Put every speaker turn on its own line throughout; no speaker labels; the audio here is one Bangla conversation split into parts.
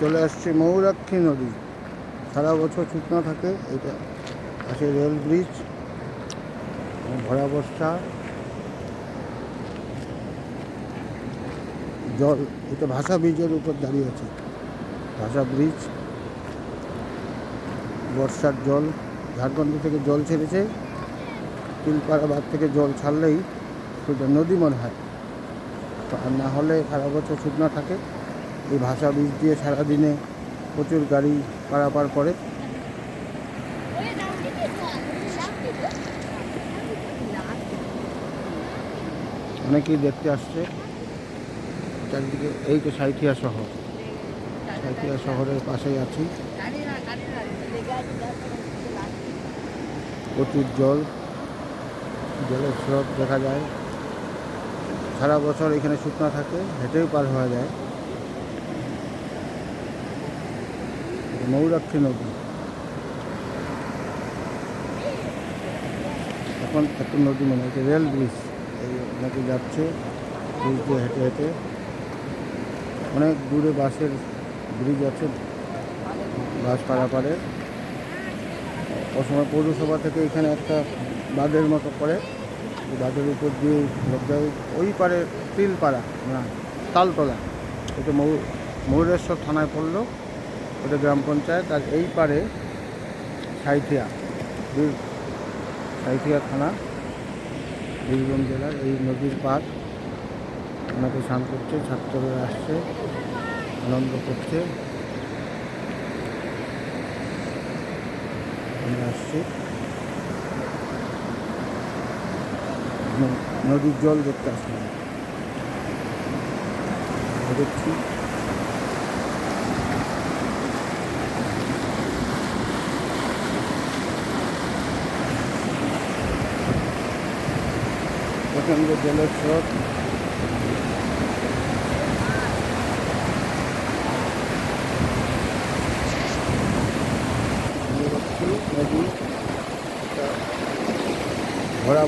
চলে আসছে মৌরাক্ষী নদী। সারা বছর শুকনো থাকে, এটা আছে রেল ব্রিজ, ভরা বর্ষা। জল, এটা ভাষা ব্রিজের উপর দাঁড়িয়ে আছে। ভাষা ব্রিজ, বর্ষার জল, ঝাড়খণ্ড থেকে জল ছেড়েছে, তিলপাড়া বাদ থেকে জল ছাড়লেই সেটা নদী মনে হয়। আর না হলে সারা বছর শুকনো থাকে। এই ভাষা ব্রিজ দিয়ে সারাদিনে প্রচুর গাড়ি পারাপার করে। অনেকেই দেখতে আসছে। চারিদিকে এই তো সাইথিয়া শহর। সাইথিয়া শহরের পাশেই আছি। প্রচুর জল। জলের স্রোত দেখা যায়। সারা বছর এখানে শুকনো থাকে হেঁটেই পার হওয়া যায়। মৌরাক্ষী নদী। এখন একটা নদী মনে হচ্ছে, রেল ব্রিজ। এই নাকি যাচ্ছে, ব্রিজ দিয়ে হেঁটে হেঁটে। অনেক দূরে বাসের ব্রিজ আছে বাস পারাপারে। অসময় পৌরসভা থেকে এখানে একটা বাঁধের মতো করে বাঁধের উপর দিয়ে লোক যায়, ওই পারে তিলপাড়া, না, তালতলা। এটা মৌ, ময়ূরেশ্বর থানায় পড়ল। ওটা গ্রাম পঞ্চায়েত, আর এই পারে সাইথিয়া বীর- সাইথিয়া থানা, বীরভূম জেলার এই নদীর পার। ওনাকে স্নান করছে, ছাত্ররা আসছে, আনন্দ করছে। আমরা আসছি। নদীর জল দেখতে আসলাম। দেখছি। প্রচণ্ড জলের স্রোত নদী ভরা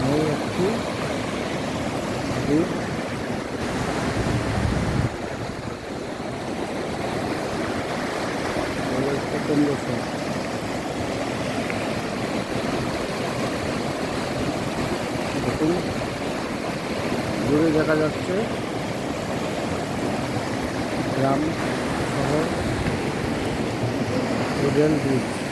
ময়ূরাক্ষী নদী প্রচণ্ড দেখুন দূরে দেখা যাচ্ছে গ্রাম শহর রেল ব্রিজ।